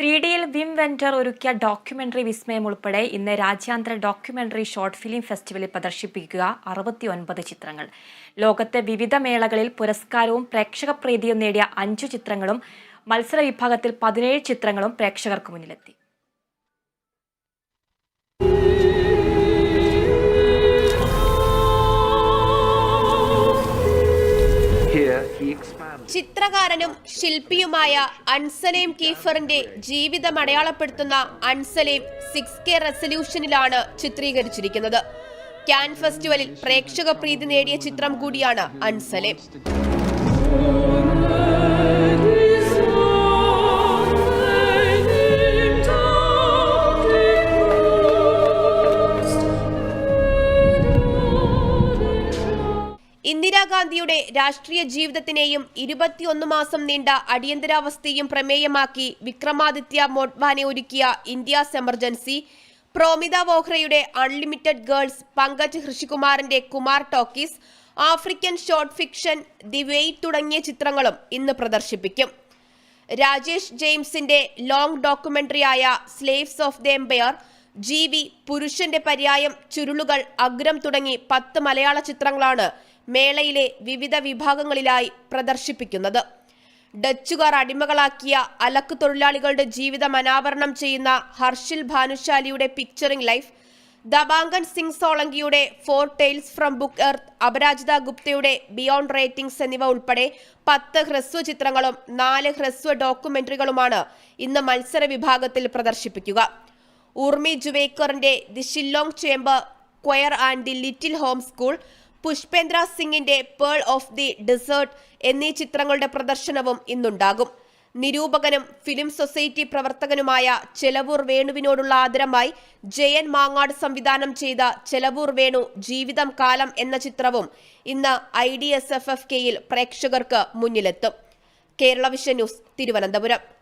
Three ഡിയിൽ Vim vendor ഒരുക്കിയ documentary വിസ്മയം ഉൾപ്പെടെ ഇന്ന് രാജ്യാന്തര ഡോക്യുമെന്ററി ഷോർട്ട് ഫിലിം ഫെസ്റ്റിവലിൽ പ്രദർശിപ്പിക്കുക അറുപത്തി ഒൻപത് ചിത്രങ്ങൾ ലോകത്തെ വിവിധ മേളകളിൽ പുരസ്കാരവും പ്രേക്ഷക പ്രീതിയും നേടിയ അഞ്ചു ചിത്രങ്ങളും മത്സര വിഭാഗത്തിൽ പതിനേഴ് ചിത്രങ്ങളും പ്രേക്ഷകർക്ക് മുന്നിലെത്തി Here he expands. ചിത്രകാരനും ശില്പിയുമായ അൻസലേം കീഫറിന്റെ ജീവിതം അടയാളപ്പെടുത്തുന്ന അൻസലേം സിക്സ് കെ റെസല്യൂഷനിലാണ് ചിത്രീകരിച്ചിരിക്കുന്നത്. ക്യാൻ ഫെസ്റ്റിവലിൽ പ്രേക്ഷക പ്രീതി നേടിയ ചിത്രം കൂടിയാണ് അൻസലേം ഇന്ദിരാഗാന്ധിയുടെ രാഷ്ട്രീയ ജീവിതത്തിനെയും ഇരുപത്തിയൊന്ന് മാസം നീണ്ട അടിയന്തരാവസ്ഥയും പ്രമേയമാക്കി വിക്രമാദിത്യ മോഡ്വാനെ ഒരുക്കിയ ഇന്ത്യാസ് എമർജൻസി പ്രോമിത വോഹ്രയുടെ unlimited girls Pankaj ഹൃഷികുമാറിന്റെ Kumar talkies African short fiction the wait തുടങ്ങിയ ചിത്രങ്ങളും ഇന്ന് പ്രദർശിപ്പിക്കും. രാജേഷ് ജെയിംസിന്റെ long ഡോക്യുമെന്ററിയായ slaves of the empire G പുരുഷന്റെ പര്യായം ചുരുളുകൾ അഗ്രം തുടങ്ങി പത്ത് മലയാള ചിത്രങ്ങളാണ് മേളയിലെ വിവിധ വിഭാഗങ്ങളിലായി പ്രദർശിപ്പിക്കുന്നത്. ഡച്ചുകാർ അടിമകളാക്കിയ അലക്ക് തൊഴിലാളികളുടെ ജീവിതം അനാവരണം ചെയ്യുന്ന ഹർഷിൽ ഭാനുശാലിയുടെ picturing life Dabangan Singh സോളങ്കിയുടെ four tales from book earth Aparajita ഗുപ്തയുടെ beyond ratings എന്നിവ ഉൾപ്പെടെ പത്ത് ഹ്രസ്വ ചിത്രങ്ങളും നാല് ഹ്രസ്വ ഡോക്യുമെന്ററികളുമാണ് ഇന്ന് മത്സര വിഭാഗത്തിൽ പ്രദർശിപ്പിക്കുക. Urmi ജുവേക്കറിന്റെ the Shillong chamber choir and the little home school Pushpendra സിംഗിന്റെ പേൾ ഓഫ് ദി ഡെസേർട്ട് എന്നീ ചിത്രങ്ങളുടെ പ്രദർശനവും ഇന്നുണ്ടാകും. നിരൂപകനും ഫിലിം സൊസൈറ്റി പ്രവർത്തകനുമായ ചെലവൂർ വേണുവിനോടുള്ള ആദരമായി ജയൻ മാങ്ങാട് സംവിധാനം ചെയ്ത ചെലവൂർ വേണു ജീവിതം കാലം എന്ന ചിത്രവും ഇന്ന് I D S F F കെയിൽ പ്രേക്ഷകർക്ക് മുന്നിലെത്തും. Kerala vision news Thiruvananthapuram.